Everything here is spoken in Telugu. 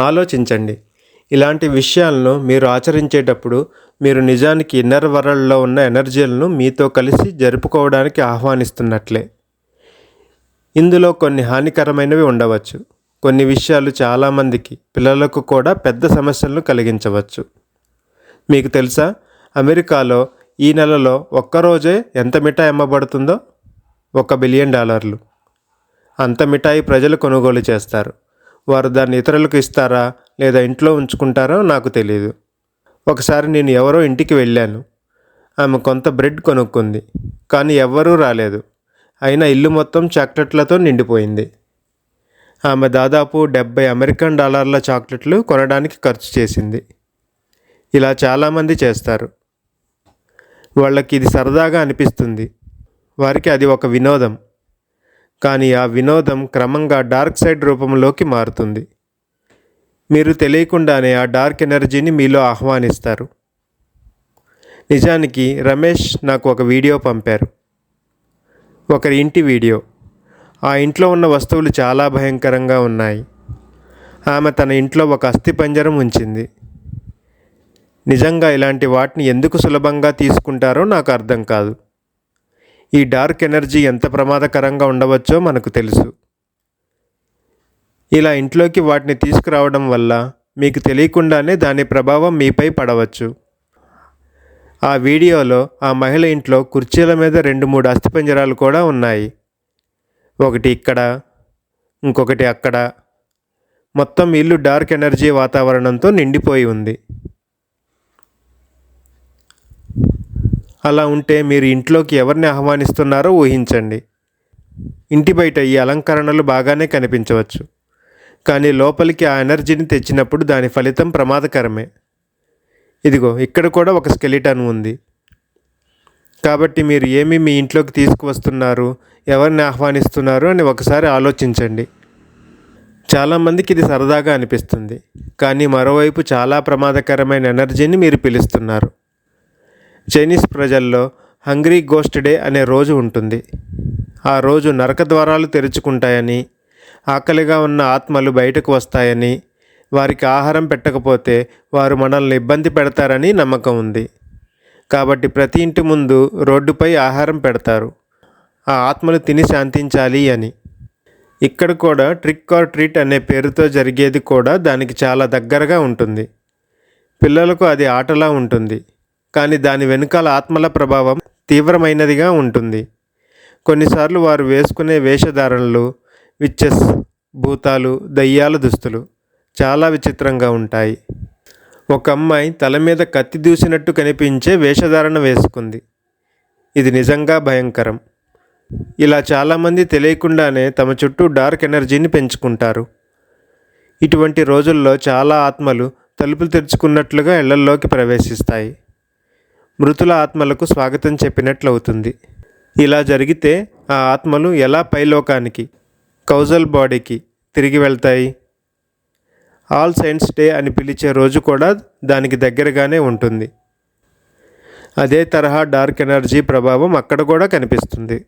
ఆలోచించండి. ఇలాంటి విషయాలను మీరు ఆచరించేటప్పుడు మీరు నిజానికి ఇన్నర్ వరల్డ్లో ఉన్న ఎనర్జీలను మీతో కలిసి జరుపుకోవడానికి ఆహ్వానిస్తున్నట్లే. ఇందులో కొన్ని హానికరమైనవి ఉండవచ్చు. కొన్ని విషయాలు చాలామందికి పిల్లలకు కూడా పెద్ద సమస్యలను కలిగించవచ్చు. మీకు తెలుసా? అమెరికాలో ఈ నెలలో ఒక్కరోజే ఎంత మిఠాయి అమ్మబడుతుందో? ఒక బిలియన్ డాలర్లు. అంత మిఠాయి ప్రజలు కొనుగోలు చేస్తారు. వారు దాన్ని ఇతరులకు ఇస్తారా లేదా ఇంట్లో ఉంచుకుంటారో నాకు తెలియదు ఒకసారి నేను ఎవరో ఇంటికి వెళ్ళాను. ఆమె కొంత బ్రెడ్ కొనుక్కుంది కానీ ఎవ్వరూ రాలేదు. అయినా ఇల్లు మొత్తం చాక్లెట్లతో నిండిపోయింది. ఆమె దాదాపు డెబ్బై అమెరికన్ డాలర్ల చాక్లెట్లు కొనడానికి ఖర్చు చేసింది. ఇలా చాలామంది చేస్తారు. వాళ్ళకి ఇది సరదాగా అనిపిస్తుంది. వారికి అది ఒక వినోదం. కానీ ఆ వినోదం క్రమంగా డార్క్ సైడ్ రూపంలోకి మారుతుంది. మీరు తెలియకుండానే ఆ డార్క్ ఎనర్జీని మీలో ఆహ్వానిస్తారు. నిజానికి రమేష్ నాకు ఒక వీడియో పంపారు. ఒకరి ఇంటి వీడియో. ఆ ఇంట్లో ఉన్న వస్తువులు చాలా భయంకరంగా ఉన్నాయి. ఆమె తన ఇంట్లో ఒక అస్థిపంజరం ఉంచింది. నిజంగా ఇలాంటి వాటిని ఎందుకు సులభంగా తీసుకుంటారో నాకు అర్థం కాదు. ఈ డార్క్ ఎనర్జీ ఎంత ప్రమాదకరంగా ఉండవచ్చో మనకు తెలుసు. ఇలా ఇంట్లోకి వాటిని తీసుకురావడం వల్ల మీకు తెలియకుండానే దాని ప్రభావం మీపై పడవచ్చు. ఆ వీడియోలో ఆ మహిళ ఇంట్లో కుర్చీల మీద రెండు మూడు అస్థిపంజరాలు కూడా ఉన్నాయి. ఒకటి ఇక్కడ ఇంకొకటి అక్కడ. మొత్తం ఇల్లు డార్క్ ఎనర్జీ వాతావరణంతో నిండిపోయి ఉంది. అలా ఉంటే మీరు ఇంట్లోకి ఎవరిని ఆహ్వానిస్తున్నారో ఊహించండి. ఇంటి బయట ఈ అలంకరణలు బాగానే కనిపించవచ్చు. కానీ లోపలికి ఆ ఎనర్జీని తెచ్చినప్పుడు దాని ఫలితం ప్రమాదకరమే. ఇదిగో ఇక్కడ కూడా ఒక స్కెలిటన్ ఉంది. కాబట్టి మీరు ఏమి మీ ఇంట్లోకి తీసుకువస్తున్నారు ఎవరిని ఆహ్వానిస్తున్నారు అని ఒకసారి ఆలోచించండి. చాలామందికి ఇది సరదాగా అనిపిస్తుంది. కానీ మరోవైపు చాలా ప్రమాదకరమైన ఎనర్జీని మీరు పిలుస్తున్నారు. చైనీస్ ప్రజల్లో హంగ్రీ గోస్ట్ డే అనే రోజు ఉంటుంది. ఆ రోజు నరక ద్వారాలు తెరుచుకుంటాయని ఆకలిగా ఉన్న ఆత్మలు బయటకు వస్తాయని వారికి ఆహారం పెట్టకపోతే వారు మనల్ని ఇబ్బంది పెడతారని నమ్మకం ఉంది. కాబట్టి ప్రతి ఇంటి ముందు రోడ్డుపై ఆహారం పెడతారు. ఆ ఆత్మలు తిని శాంతించాలి అని. ఇక్కడ కూడా ట్రిక్ ఆర్ ట్రీట్ అనే పేరుతో జరిగేది కూడా దానికి చాలా దగ్గరగా ఉంటుంది. పిల్లలకు అది ఆటలా ఉంటుంది. కానీ దాని వెనుకాల ఆత్మల ప్రభావం తీవ్రమైనదిగా ఉంటుంది. కొన్నిసార్లు వారు వేసుకునే వేషధారణలు విచ్చెస్ భూతాలు దయ్యాల దుస్తులు చాలా విచిత్రంగా ఉంటాయి. ఒక అమ్మాయి తల మీద కత్తి దూసినట్టు కనిపించే వేషధారణ వేసుకుంది. ఇది నిజంగా భయంకరం. ఇలా చాలామంది తెలియకుండానే తమ చుట్టూ డార్క్ ఎనర్జీని పెంచుకుంటారు. ఇటువంటి రోజుల్లో చాలా ఆత్మలు తలుపులు తెరుచుకున్నట్లుగా ఇళ్ళల్లోకి ప్రవేశిస్తాయి. మృతుల ఆత్మలకు స్వాగతం చెప్పినట్లు అవుతుంది ఇలా జరిగితే ఆ ఆత్మలు ఎలా పైలోకానికి కౌజల్ బాడీకి తిరిగి వెళ్తాయి? ఆల్ సైన్స్ డే అని పిలిచే రోజు కూడా దానికి దగ్గరగానే ఉంటుంది. అదే తరహా డార్క్ ఎనర్జీ ప్రభావం అక్కడ కూడా కనిపిస్తుంది.